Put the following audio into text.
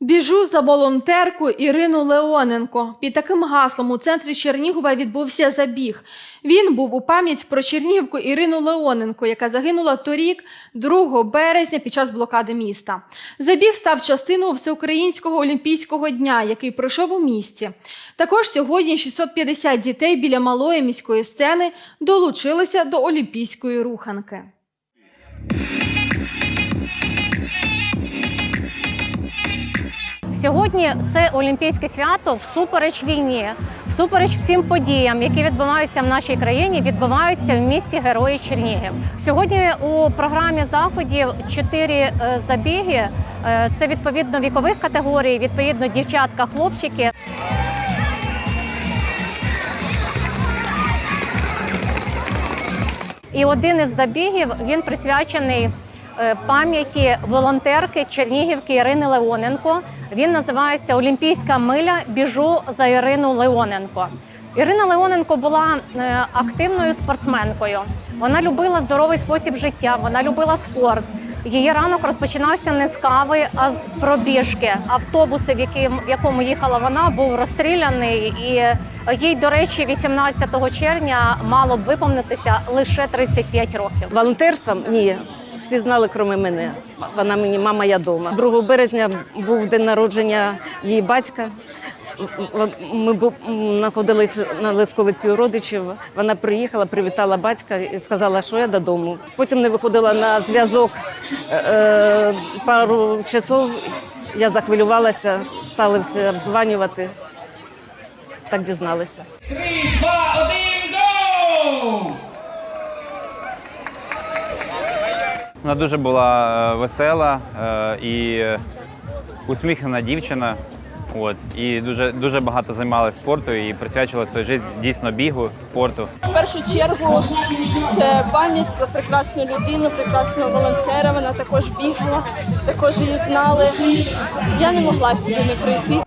Біжу за волонтерку Ірину Леоненко. Під таким гаслом у центрі Чернігова відбувся забіг. Він був у пам'ять про чернігівку Ірину Леоненко, яка загинула торік, 2 березня, під час блокади міста. Забіг став частиною всеукраїнського олімпійського дня, який пройшов у місті. Також сьогодні 650 дітей біля малої міської сцени долучилися до олімпійської руханки. Сьогодні це олімпійське свято всупереч війні, всупереч всім подіям, які відбуваються в нашій країні, відбуваються в місті Герої Чернігів. Сьогодні у програмі заходів чотири е, забіги. Е, Це відповідно вікових категорій, відповідно дівчатка, хлопчики. І один із забігів він присвячений пам'яті волонтерки Чернігівки Ірини Леоненко. Він називається Олімпійська миля. Біжу за Ірину Леоненко. Ірина Леоненко була е, активною спортсменкою. Вона любила здоровий спосіб життя, вона любила спорт. Її ранок розпочинався не з кави, а з пробіжки. Автобус, в яким- в якому їхала вона, був розстріляний, і їй, до речі, 18 червня мало б виповнитися лише 35 років. Волонтерством ні. Всі знали, крім мене. Вона мені мама, я дома. 2 березня був день народження її батька. Ми знаходились на Лисковиці у родичів. Вона приїхала, привітала батька і сказала, що я додому. Потім не виходила на зв'язок е, пару часов. Я захвилювалася, стали всі обзванювати. Так дізналися. Три, два, один, Вона дуже була е, весела е, і усміхнена дівчина. От і дуже дуже багато займалася спорту і присвячувала свою життя дійсно бігу, спорту. В першу чергу це пам'ять про прекрасну людину, прекрасного волонтера. Вона також бігала, також її знали. Я не могла сюди не прийти.